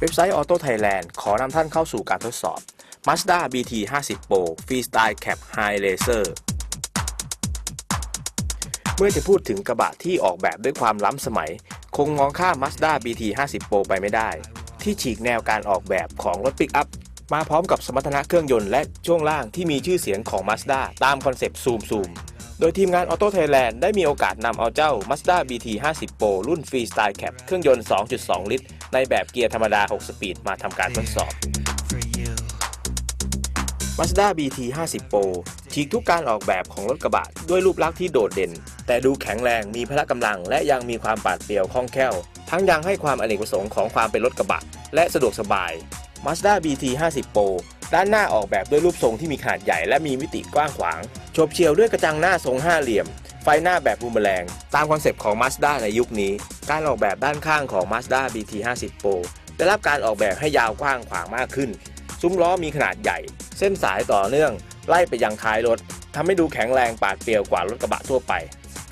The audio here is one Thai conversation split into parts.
เว็บไซต์ Auto Thailand ขอนำท่านเข้าสู่การทดสอบ Mazda BT 50 Pro Freestyle Cap High Laser เมื่อจะพูดถึงกระบะที่ออกแบบด้วยความล้ำสมัย คงมองข้าม Mazda BT 50 Pro ไปไม่ได้ ที่ฉีกแนวการออกแบบของรถปิกอัพ มาพร้อมกับสมรรถนะเครื่องยนต์และช่วงล่างที่มีชื่อเสียงของ Mazda ตามคอนเซปต์ซูมซูม โดยทีมงาน Auto Thailand ได้มีโอกาสนำเอาเจ้า Mazda BT 50 Pro รุ่น Freestyle Cap เครื่องยนต์ 2.2 ลิตร ในแบบเกียร์ธรรมดา 6 สปีด มาทำการทดสอบ Mazda BT 50 Pro ฉีกทุกการออกแบบของรถกระบะด้วยรูปลักษณ์ที่โดดเด่น แต่ดูแข็งแรงมีพละกำลัง และยังมีความปาดเปรียวคล่องแคล่ว ทั้งยังให้ความอเนกประสงค์ของความเป็นรถกระบะ และสะดวกสบาย Mazda BT 50 Pro ด้านหน้าออกแบบด้วยรูปทรงที่มีขนาดใหญ่และมีมิติกว้างขวางโฉบเฉียวด้วยกระจังหน้าทรงห้าเหลี่ยม ไฟหน้าแบบบูมเมอแรงตามคอนเซปต์ของ Mazda ในยุคนี้ การออกแบบด้านข้างของ Mazda BT 50 Pro ได้รับการออกแบบให้ยาวกว้างขวางมากขึ้น ซุ้มล้อมีขนาดใหญ่ เส้นสายต่อเนื่อง ไล่ไปยังท้ายรถทำให้ดูแข็งแรงปราดเปรียวกว่ารถกระบะทั่วไป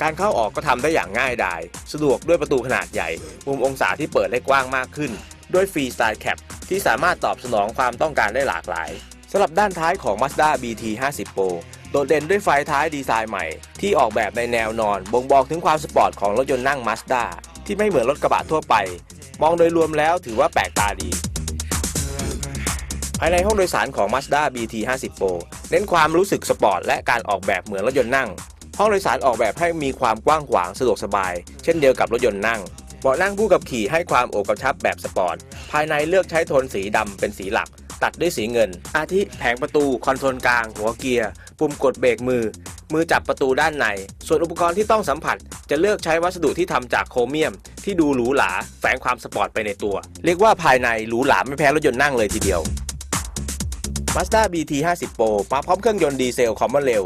การเข้าออกก็ทำได้อย่างง่ายดาย สะดวกด้วยประตูขนาดใหญ่ มุมองศาที่เปิดได้กว้างมากขึ้น ด้วยฟรีสไตล์แคป ที่สามารถตอบสนองความต้องการได้หลากหลายสำหรับด้านท้ายของ Mazda BT 50 Pro โดดเด่นด้วยไฟท้ายดีไซน์ใหม่ ที่ออกแบบในแนวนอน บ่งบอกถึงความสปอร์ตของรถยนต์นั่ง Mazda ที่ไม่เหมือนรถกระบะทั่วไป มองโดยรวมแล้วถือว่าแปลกตาดี ภายในห้องโดยสารของ Mazda BT 50 Pro เน้นความรู้สึกสปอร์ตและการออกแบบเหมือนรถยนต์นั่ง ห้องโดยสารออกแบบให้มีความกว้างขวางสะดวกสบาย เช่นเดียวกับรถยนต์นั่ง เบาะนั่งผู้ขับขี่ให้ความโอบกระชับแบบสปอร์ต ภายในเลือกใช้โทนสีดำเป็นสีหลัก ตัดด้วยสีเงิน อาทิแผงประตูคอนโซลกลาง หัวเกียร์ ปุ่มกดเบรกมือ มือจับประตูด้านใน ส่วนอุปกรณ์ที่ต้องสัมผัส จะเลือกใช้วัสดุที่ทำจากโครเมียม ที่ดูหรูหราแฝงความสปอร์ตไปในตัว เรียกว่าภายในหรูหราไม่แพ้รถยนต์นั่งเลยทีเดียว Mazda BT 50 Pro มาพร้อมเครื่องยนต์ดีเซลคอมมอนเร็ว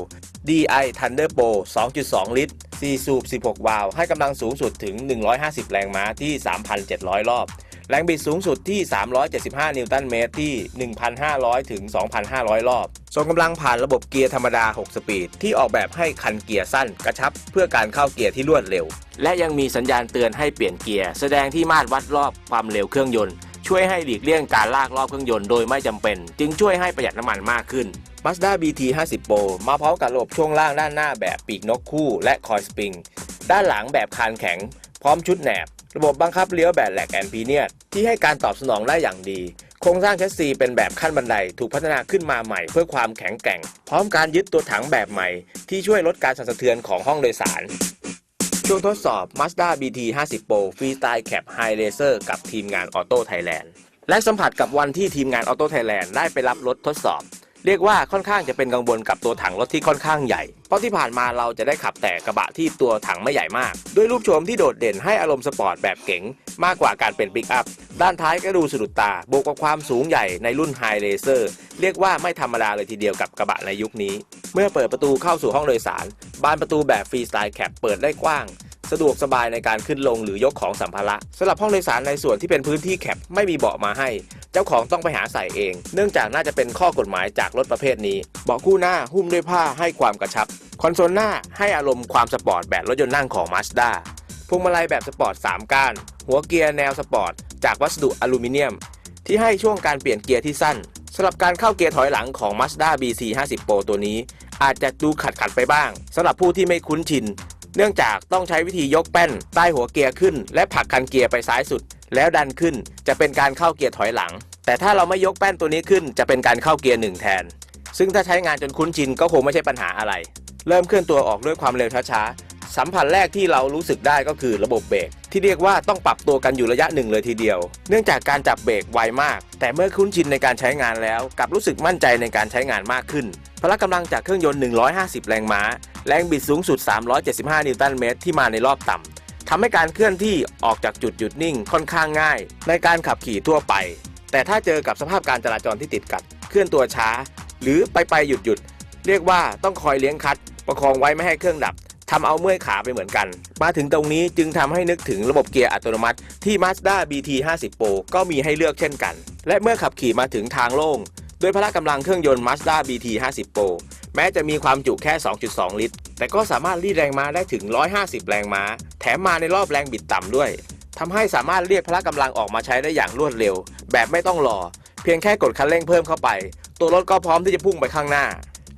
DI Thunder Pro 2.2 ลิตร 4 สูบ 16 วาล์วให้กำลังสูงสุดถึง 150 แรงม้าที่ 3,700 รอบ แรงบิดสูงสุดที่ 375 นิวตันเมตรที่ 1,500 ถึง 2,500 รอบส่งกำลังผ่านระบบเกียร์ธรรมดา 6 สปีด ที่ออกแบบให้คันเกียร์สั้นกระชับ เพื่อการเข้าเกียร์ที่รวดเร็ว และยังมีสัญญาณเตือนให้เปลี่ยนเกียร์ แสดงที่มาตรวัดรอบความเร็วเครื่องยนต์ ช่วยให้หลีกเลี่ยงการลากรอบเครื่องยนต์โดยไม่จำเป็น จึงช่วยให้ประหยัดน้ำมันมากขึ้น Mazda BT 50 Pro มาพร้อมกับระบบช่วงล่างด้านหน้าแบบปีกนกคู่ และคอยสปริง ด้านหลังแบบคานแข็ง พร้อมชุดแหนบ ระบบบังคับเลี้ยวแบบแหลกแอนพีเนียที่ให้การตอบสนองได้อย่างดี โครงสร้างแชสซีเป็นแบบขั้นบันไดถูกพัฒนาขึ้นมาใหม่เพื่อความแข็งแกร่ง พร้อมการยึดตัวถังแบบใหม่ ที่ช่วยลดการสั่นสะเทือนของห้องโดยสาร ช่วงทดสอบ Mazda BT 50 Pro Freestyle Cab High Laser กับทีมงาน Auto Thailand และสัมผัสกับวันที่ทีมงาน Auto Thailand ได้ไปรับรถทดสอบ เรียกว่าค่อนข้างจะเป็นกังวลกับตัวถังรถที่ค่อนข้างใหญ่ เพราะที่ผ่านมาเราจะได้ขับแต่กระบะที่ตัวถังไม่ใหญ่มาก ด้วยรูปโฉมที่โดดเด่นให้อารมณ์สปอร์ตแบบเก๋งมากกว่าการเป็นปิกอัพ ด้านท้ายก็ดูสะดุดตา บวกกับความสูงใหญ่ในรุ่นไฮเลเซอร์เรียกว่าไม่ธรรมดาเลยทีเดียวกับกระบะในยุคนี้ เมื่อเปิดประตูเข้าสู่ห้องโดยสาร บานประตูแบบฟรีสไตล์แคปเปิดได้กว้าง สะดวกสบายในการขึ้นลงหรือยกของสัมภาระสำหรับห้องโดยสารในส่วนที่เป็นพื้นที่แคบไม่มีเบาะมาให้ เจ้าของต้องไปหาใส่เอง เนื่องจากน่าจะเป็นข้อกฎหมายจากรถประเภทนี้ เบาะคู่หน้าหุ้มด้วยผ้าให้ความกระชับ คอนโซลหน้าให้อารมณ์ความสปอร์ตแบบรถยนต์นั่งของ Mazda พวงมาลัยแบบสปอร์ต 3 ก้าน หัวเกียร์แนวสปอร์ต จากวัสดุอลูมิเนียม ที่ให้ช่วงการเปลี่ยนเกียร์ที่สั้นสำหรับการเข้าเกียร์ถอยหลังของ Mazda BC 50 Pro ตัวนี้ อาจจะดูขัดขัดไปบ้างสำหรับผู้ที่ไม่คุ้นชิน เนื่องจากต้องใช้วิธียกแป้นใต้หัวเกียร์ขึ้น และผลักคันเกียร์ไปซ้ายสุด แล้วดันขึ้นจะเป็นการเข้าเกียร์ถอยหลัง แต่ถ้าเราไม่ยกแป้นตัวนี้ขึ้นจะเป็นการเข้าเกียร์หนึ่งแทน ซึ่งถ้าใช้งานจนคุ้นชินก็คงไม่ใช่ปัญหาอะไร เริ่มเคลื่อนตัวออกด้วยความเร็วช้าๆสัมผัสแรกที่เรารู้สึกได้ก็คือระบบเบรกที่เรียกว่าต้องปรับตัวกันอยู่ระยะหนึ่งเลยทีเดียว เนื่องจากการจับเบรกไวมาก แต่เมื่อคุ้นชินในการใช้งานแล้วกลับรู้สึกมั่นใจในการใช้งานมากขึ้น พละกำลังจากเครื่องยนต์ 150 แรงม้า แรงบิดสูงสุด 375 นิวตันเมตรที่มาในรอบต่ำทำให้การเคลื่อนที่ออกจากจุดหยุดนิ่งค่อนข้างง่าย ในการขับขี่ทั่วไป แต่ถ้าเจอกับสภาพการจราจรที่ติดขัด เคลื่อนตัวช้า หรือไปไปหยุดหยุดเรียกว่าต้องคอยเลี้ยงคัด ประคองไว้ไม่ให้เครื่องดับทำเอาเมื่อยขาไปเหมือนกัน มาถึงตรงนี้จึงทำให้นึกถึงระบบเกียร์อัตโนมัติที่ Mazda BT 50 Pro ก็มีให้เลือกเช่นกัน และเมื่อขับขี่มาถึงทางโล่ง ด้วยพละกำลังเครื่องยนต์ Mazda BT 50 Pro แม้จะมีความจุแค่ 2.2 ลิตร แต่ก็สามารถรีดแรงม้าได้ถึง 150 แรงม้า แถมมาในรอบแรงบิดต่ำด้วยทำให้สามารถเรียกพละกำลังออกมาใช้ได้อย่างรวดเร็ว แบบไม่ต้องรอ เพียงแค่กดคันเร่งเพิ่มเข้าไป ตัวรถก็พร้อมที่จะพุ่งไปข้างหน้า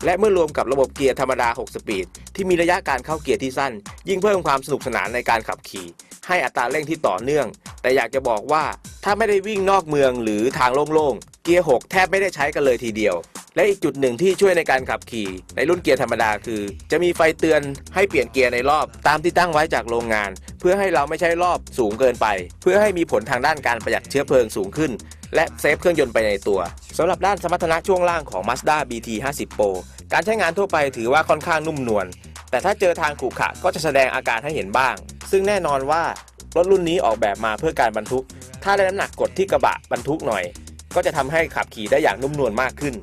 และเมื่อรวมกับระบบเกียร์ธรรมดา 6 สปีด ที่มีระยะการเข้าเกียร์ที่สั้น ยิ่งเพิ่มความสนุกสนานในการขับขี่ ให้อัตราเร่งที่ต่อเนื่อง แต่อยากจะบอกว่าถ้าไม่ได้วิ่งนอกเมืองหรือทางโล่งๆ เกียร์ 6 แทบไม่ได้ใช้กันเลยทีเดียว และอีกจุดหนึ่งที่ช่วยในการขับขี่ ในรุ่นเกียร์ธรรมดาคือ จะมีไฟเตือนให้เปลี่ยนเกียร์ในรอบตามที่ตั้งไว้จากโรงงาน เพื่อให้เราไม่ใช้รอบสูงเกินไป เพื่อให้มีผลทางด้านการประหยัดเชื้อเพลิงสูงขึ้น และเซฟเครื่องยนต์ไปในตัวสำหรับด้านสมรรถนะช่วงล่างของ Mazda BT 50 Pro การใช้งานทั่วไปถือว่าค่อนข้างนุ่มนวลแต่ถ้าเจอทางขรุขระก็จะแสดงอาการให้เห็นบ้าง ซึ่งแน่นอนว่ารถรุ่นนี้ออกแบบมาเพื่อการบรรทุก ถ้าได้น้ำหนักกดที่กระบะบรรทุกหน่อย ก็จะทำให้ขับขี่ได้อย่างนุ่มนวลมากขึ้น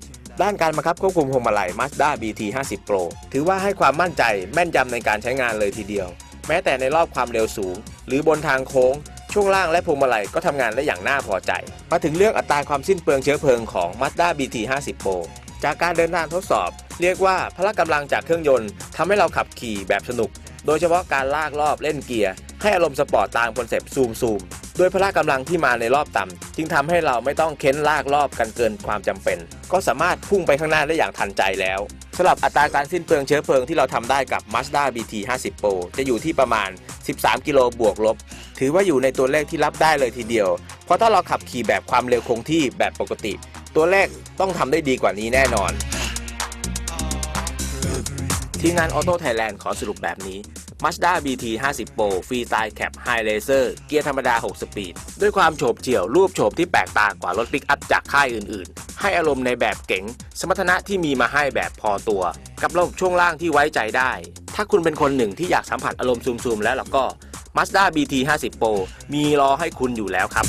ด้านการบังคับควบคุมพวงมาลัย Mazda BT 50 Pro ถือว่าให้ความมั่นใจแม่นยำในการใช้งานเลยทีเดียว แม้แต่ในรอบความเร็วสูง หรือบนทางโค้ง ช่วงล่างและพวงมาลัยก็ทำงานได้อย่างน่าพอใจ มาถึงเรื่องอัตราความสิ้นเปลืองเชื้อเพลิงของ Mazda BT 50 Pro จากการเดินทางทดสอบ เรียกว่าพละกำลังจากเครื่องยนต์ทำให้เราขับขี่แบบสนุก โดยเฉพาะการลากรอบเล่นเกียร์ให้อารมณ์สปอร์ตตามคอนเซปต์ซูมซูม ด้วยพละกำลังที่มาในรอบต่ำจึงทำให้เราไม่ต้องเค้นลากรอบกันเกินความจำเป็น ก็สามารถพุ่งไปข้างหน้าได้อย่างทันใจแล้วสำหรับอัตราการสิ้นเปลืองเชื้อเพลิงที่เราทำได้กับ Mazda BT 50 Pro จะอยู่ที่ประมาณ 13 กิโลบวกลบ ถือว่าอยู่ในตัวเลขที่รับได้เลยทีเดียว เพราะถ้าเราขับขี่แบบความเร็วคงที่แบบปกติ ตัวเลขต้องทำได้ดีกว่านี้แน่นอนทีมงาน Auto Thailand ขอสรุปแบบนี้ Mazda BT 50 Pro ฟรีสไตล์แคป High Laser เกียร์ธรรมดา 6 สปีด ด้วยความโฉบเฉี่ยวรูปโฉบที่แปลกตากว่ารถปิกอัพจากค่ายอื่นๆ ให้อารมณ์ในแบบเก๋ง สมรรถนะที่มีมาให้แบบพอตัว กับระบบช่วงล่างที่ไว้ใจได้ ถ้าคุณเป็นคนหนึ่งที่อยากสัมผัสอารมณ์ซูมๆแล้วล่ะก็ Mazda BT 50 Pro มีรอให้คุณอยู่แล้วครับ